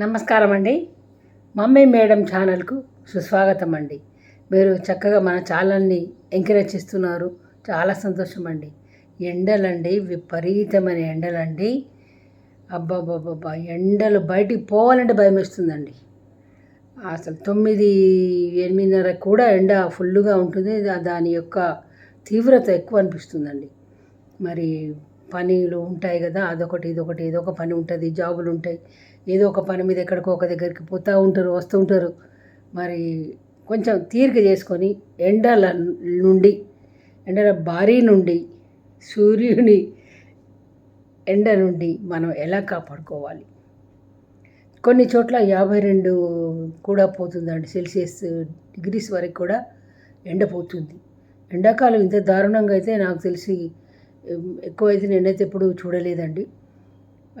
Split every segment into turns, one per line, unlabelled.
నమస్కారం అండి mummy madam ఛానల్కు సుస్వాగతం అండి మీరు చక్కగా మన ఛానల్ని ఎంకరేజ్ చేస్తున్నారు. చాలా సంతోషం అండి ఎండలండి విపరీతమైన ఎండలండి. అబ్బాబాబాబా ఎండలు బయటికి పోవాలంటే భయం వేస్తుందండి అసలు తొమ్మిది ఎనిమిదిన్నర కూడా ఎండ ఫుల్గా ఉంటుంది. దాని యొక్క తీవ్రత ఎక్కువ అనిపిస్తుందండి. మరి పనులు ఉంటాయి కదా అదొకటి ఇదొకటి ఏదో ఒక పని ఉంటుంది జాబులు ఉంటాయి. ఏదో ఒక పని మీద ఎక్కడికో ఒక దగ్గరికి పోతూ ఉంటారు వస్తూ ఉంటారు. మరి కొంచెం తీరిక చేసుకొని ఎండల నుండి ఎండల భారీ నుండి సూర్యుని ఎండ నుండి మనం ఎలా కాపాడుకోవాలి? కొన్ని చోట్ల యాభై రెండు కూడా పోతుందండి సెల్సియస్ డిగ్రీస్ వరకు కూడా ఎండ పోతుంది. ఎండాకాలం ఇంత దారుణంగా అయితే నాకు తెలిసి ఎం, ఎక్కువైతే నేనైతే ఎప్పుడు చూడలేదండి.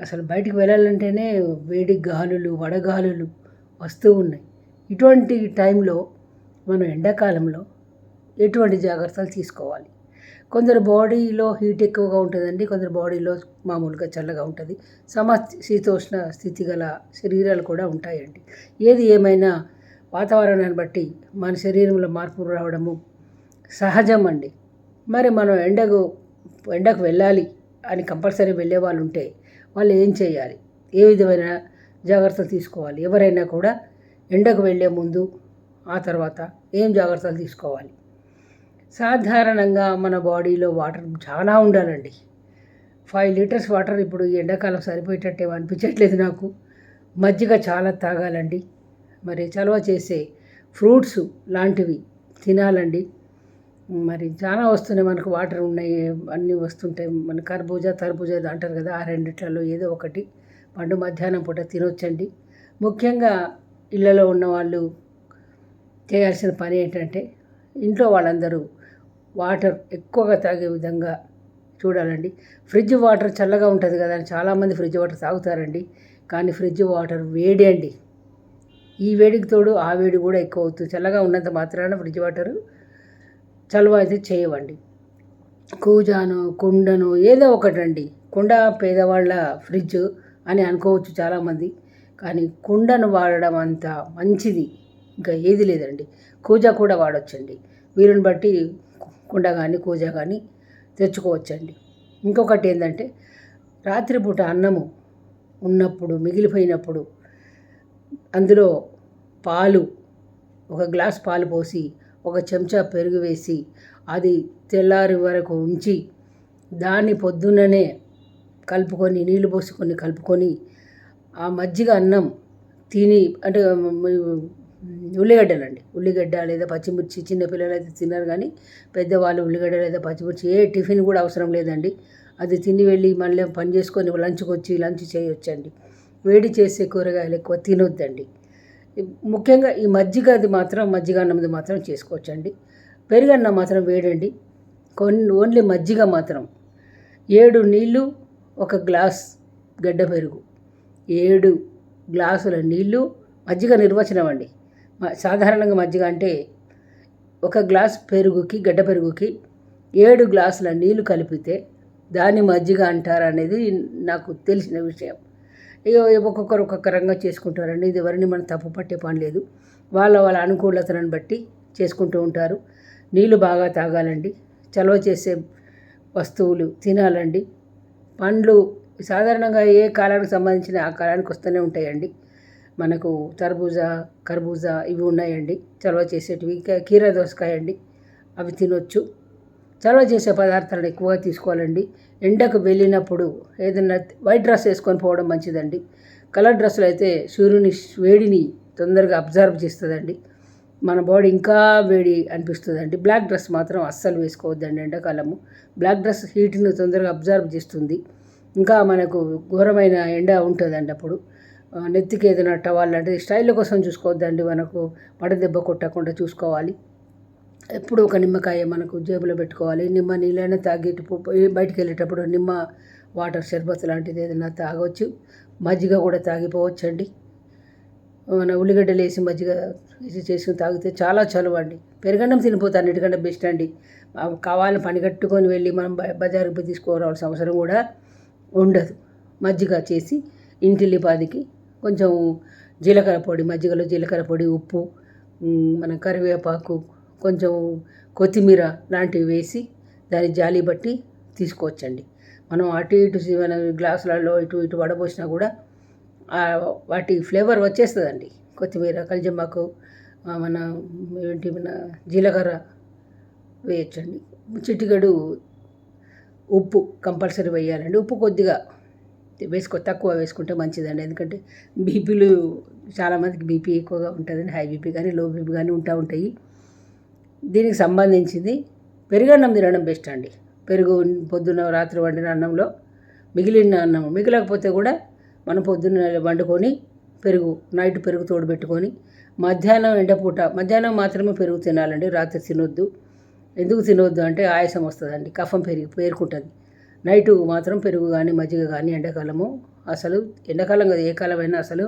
అసలు బయటికి వెళ్ళాలంటేనే వేడి గాలులు వడగాలులు వస్తూ ఉన్నాయి. ఇటువంటి టైంలో మనం ఎండాకాలంలో ఎటువంటి జాగ్రత్తలు తీసుకోవాలి? కొందరు బాడీలో హీట్ ఎక్కువగా ఉంటుందండి. కొందరు బాడీలో మామూలుగా చల్లగా ఉంటుంది. సమ శీతోష్ణ స్థితి గల శరీరాలు కూడా ఉంటాయండి. ఏది ఏమైనా వాతావరణాన్ని బట్టి మన శరీరంలో మార్పులు రావడము సహజం అండి. మరి మనం ఎండకు ఎండకు వెళ్ళాలి అని కంపల్సరీ వెళ్ళే వాళ్ళు ఉంటే వాళ్ళు ఏం చేయాలి? ఏ విధమైన జాగ్రత్తలు తీసుకోవాలి? ఎవరైనా కూడా ఎండకు వెళ్ళే ముందు ఆ తర్వాత ఏం జాగ్రత్తలు తీసుకోవాలి? సాధారణంగా మన బాడీలో వాటర్ చాలా ఉండాలండి. ఫైవ్ లీటర్స్ వాటర్ ఇప్పుడు ఈ ఎండాకాలం సరిపోయేటట్టే అనిపించట్లేదు నాకు. మజ్జిగ చాలా తాగాలండి. మరి చలవ చేసే ఫ్రూట్స్ లాంటివి తినాలండి. మరి చాలా వస్తున్నాయి మనకు వాటర్ ఉన్నాయి అన్నీ వస్తుంటాయి. మన కర్బూజా తర్బూజా అంటారు కదా ఆ రెండిట్లలో ఏదో ఒకటి. పండు మధ్యాహ్నం పూట తినొచ్చండి. ముఖ్యంగా ఇళ్ళలో ఉన్న వాళ్ళు చేయాల్సిన పని ఏంటంటే ఇంట్లో వాళ్ళందరూ వాటర్ ఎక్కువగా తాగే విధంగా చూడాలండి. ఫ్రిడ్జ్ వాటర్ చల్లగా ఉంటుంది కదా అని చాలామంది ఫ్రిడ్జ్ వాటర్ తాగుతారండి. కానీ ఫ్రిడ్జ్ వాటర్ వేడి అండి. ఈ వేడికి తోడు ఆ వేడి కూడా ఎక్కువ అవుతుంది. చల్లగా ఉన్నంత మాత్రాన ఫ్రిడ్జ్ వాటర్ చలువ అయితే చేయవండి. కూజాను కుండను ఏదో ఒకటండి. కుండ పేదవాళ్ళ ఫ్రిడ్జ్ అని అనుకోవచ్చు చాలామంది. కానీ కుండను వాడడం అంత మంచిది ఇంకా ఏది లేదండి. కూజా కూడా వాడొచ్చండి. వీరుని బట్టి కుండ కానీ కూజా కానీ తెచ్చుకోవచ్చండి. ఇంకొకటి ఏంటంటే రాత్రిపూట అన్నము ఉన్నప్పుడు మిగిలిపోయినప్పుడు అందులో పాలు ఒక గ్లాస్ పాలు పోసి ఒక చెంచా పెరుగు వేసి అది తెల్లారి వరకు ఉంచి దాన్ని పొద్దున్ననే కలుపుకొని నీళ్ళు పోసుకొని కలుపుకొని ఆ మజ్జిగ అన్నం తిని అంటే ఉల్లిగడ్డలండి. ఉల్లిగడ్డ లేదా పచ్చిమిర్చి చిన్నపిల్లలు అయితే తినరు కానీ పెద్దవాళ్ళు ఉల్లిగడ్డ లేదా పచ్చిమిర్చి ఏ టిఫిన్ కూడా అవసరం లేదండి. అది తిని వెళ్ళి మళ్ళీ పని చేసుకొని లంచ్కి వచ్చి లంచ్ చేయొచ్చండి. వేడి చేసే కూరగాయలు ఎక్కువ తినొద్దండి. ముఖ్యంగా ఈ మజ్జిగ అది మాత్రం మజ్జిగ అన్నది మాత్రం చేసుకోవచ్చండి. పెరుగన్నం మాత్రం వేడండి. కొన్ని ఓన్లీ మజ్జిగ మాత్రం. ఏడు నీళ్ళు ఒక గ్లాస్ గడ్డ పెరుగు. ఏడు గ్లాసుల నీళ్ళు మజ్జిగ నిర్వచనం అండి. సాధారణంగా మజ్జిగ అంటే ఒక గ్లాస్ పెరుగుకి గడ్డ పెరుగుకి ఏడు గ్లాసుల నీళ్ళు కలిపితే దాన్ని మజ్జిగ అంటారు అనేది నాకు తెలిసిన విషయం. ఇక ఒక్కొక్కరు ఒక్కొక్క రంగా చేసుకుంటారండి. ఇది ఎవరిని మనం తప్పు పట్టే పని లేదు. వాళ్ళ వాళ్ళ అనుకూలతలను బట్టి చేసుకుంటూ ఉంటారు. నీళ్ళు బాగా తాగాలండి. చలవ చేసే వస్తువులు తినాలండి. పండ్లు సాధారణంగా ఏ కాలానికి సంబంధించిన ఆ కాలానికి వస్తూనే ఉంటాయండి. మనకు తర్బూజా కర్బూజా ఇవి ఉన్నాయండి. చలవ చేసేటివి. ఇంకా కీర దోసకాయ అండి అవి తినొచ్చు. చలవ చేసే పదార్థాలను ఎక్కువగా తీసుకోవాలండి. ఎండకు వెళ్ళినప్పుడు ఏదైనా వైట్ డ్రెస్ వేసుకొని పోవడం మంచిదండి. కలర్ డ్రెస్సులు అయితే సూర్యుని వేడిని తొందరగా అబ్జర్వ్ చేస్తుందండి. మన బాడీ ఇంకా వేడి అనిపిస్తుందండి. బ్లాక్ డ్రెస్ మాత్రం అస్సలు వేసుకోవద్దండి ఎండాకాలము. బ్లాక్ డ్రెస్ హీట్ని తొందరగా అబ్జర్వ్ చేస్తుంది. ఇంకా మనకు ఘోరమైన ఎండ ఉంటుందండి అప్పుడు. నెత్తికి ఏదైనా టవాల్ లాంటిది స్టైల్ కోసం చూసుకోవద్దండి. మనకు పడదెబ్బ కొట్టకుండా చూసుకోవాలి. ఎప్పుడు ఒక నిమ్మకాయ మనకు జేబులో పెట్టుకోవాలి. నిమ్మ నీళ్ళైనా తాగి బయటికి వెళ్ళేటప్పుడు నిమ్మ వాటర్ షర్బత్ లాంటిది ఏదైనా తాగొచ్చు. మజ్జిగ కూడా తాగిపోవచ్చండి. మన ఉల్లిగడ్డలు వేసి మజ్జిగ వేసి చేసుకుని తాగితే చాలా చలువ అండి. పెరుగన్నం తినిపోతే అన్నిటికంటే బెస్ట్ అండి. కావాలని పని కట్టుకొని వెళ్ళి మనం బ- బజారుకి పోయి తీసుకోవాల్సిన అవసరం కూడా ఉండదు. మజ్జిగ చేసి ఇంటిల్లిపాదికి కొంచెం జీలకర్ర పొడి మజ్జిగలో జీలకర్ర పొడి ఉప్పు మన కరివేపాకు కొంచెం కొత్తిమీర లాంటివి వేసి దాని జాలి బట్టి తీసుకోవచ్చండి. మనం అటు ఇటు మన గ్లాసులలో ఇటు ఇటు వడబోసినా కూడా వాటి ఫ్లేవర్ వచ్చేస్తుందండి. కొత్తిమీర కలిజమ్మాకు మన ఏంటి మన జీలకర్ర వేయచ్చండి. చిటికెడు ఉప్పు కంపల్సరీ వేయాలండి. ఉప్పు కొద్దిగా వేసుకో తక్కువ వేసుకుంటే మంచిదండి. ఎందుకంటే బీపీలు చాలామందికి బీపీ ఎక్కువగా ఉంటుందండి హై బీపీ కానీ లో బీపీ కానీ ఉంటా ఉంటాయి. దీనికి సంబంధించింది పెరుగన్నం తినడం బెస్ట్ అండి. పెరుగు పొద్దున్న రాత్రి వండిన అన్నంలో మిగిలిన అన్నం మిగిలకపోతే కూడా మనం పొద్దున్న వండుకొని పెరుగు నైట్ పెరుగు తోడు పెట్టుకొని మధ్యాహ్నం ఎండపూట మధ్యాహ్నం మాత్రమే పెరుగు తినాలండి. రాత్రి తినొద్దు. ఎందుకు తినొద్దు అంటే ఆయాసం వస్తుందండి. కఫం పెరిగి పేరుకుంటుంది. నైటు మాత్రం పెరుగు కానీ మజ్జిగ కానీ ఎండాకాలము అసలు ఎండాకాలం కదా ఏ కాలమైనా అసలు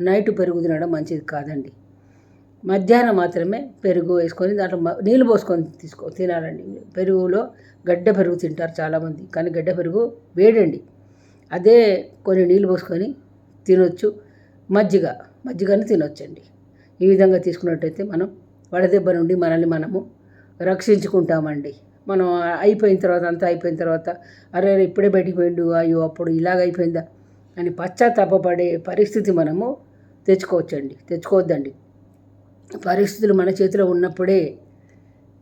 నైట్ పెరుగు తినడం మంచిది కాదండి. మధ్యాహ్నం మాత్రమే పెరుగు వేసుకొని దాంట్లో మ- నీళ్ళు పోసుకొని తీసుకో తినాలండి. పెరుగులో గడ్డ పెరుగు తింటారు చాలామంది కానీ గడ్డ పెరుగు వేడండి. అదే కొన్ని నీళ్ళు పోసుకొని తినొచ్చు. మజ్జిగ మజ్జిగను తినొచ్చండి. ఈ విధంగా తీసుకున్నట్టయితే మనం వడదెబ్బ నుండి మనల్ని మనము రక్షించుకుంటామండి. మనం అయిపోయిన తర్వాత అంతా అయిపోయిన తర్వాత అరే అరే ఇప్పుడే బయటికి పోయిండు అయ్యో అప్పుడు ఇలాగ అయిపోయిందా అని పశ్చాత్తాపడే పరిస్థితి మనము తెచ్చుకోవచ్చండి. తెచ్చుకోవద్దండి. పరిస్థితులు మన చేతిలో ఉన్నప్పుడే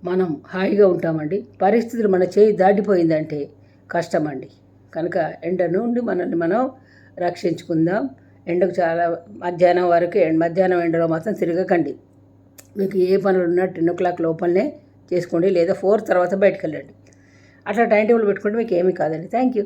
మనం హాయిగా ఉంటామండి. పరిస్థితులు మన చేయి దాటిపోయిందంటే కష్టమండి. కనుక ఎండ నుండి మనల్ని మనం రక్షించుకుందాం. ఎండకు చాలా మధ్యాహ్నం వరకు మధ్యాహ్నం ఎండలో మాత్రం తిరగకండి. మీకు ఏ పనులు ఉన్నా టెన్ ఓ క్లాక్ లోపలనే చేసుకోండి లేదా ఫోర్ తర్వాత బయటకు వెళ్ళండి అట్లా టైం టేబుల్ పెట్టుకుంటే మీకు ఏమీ కాదండి. Thank you.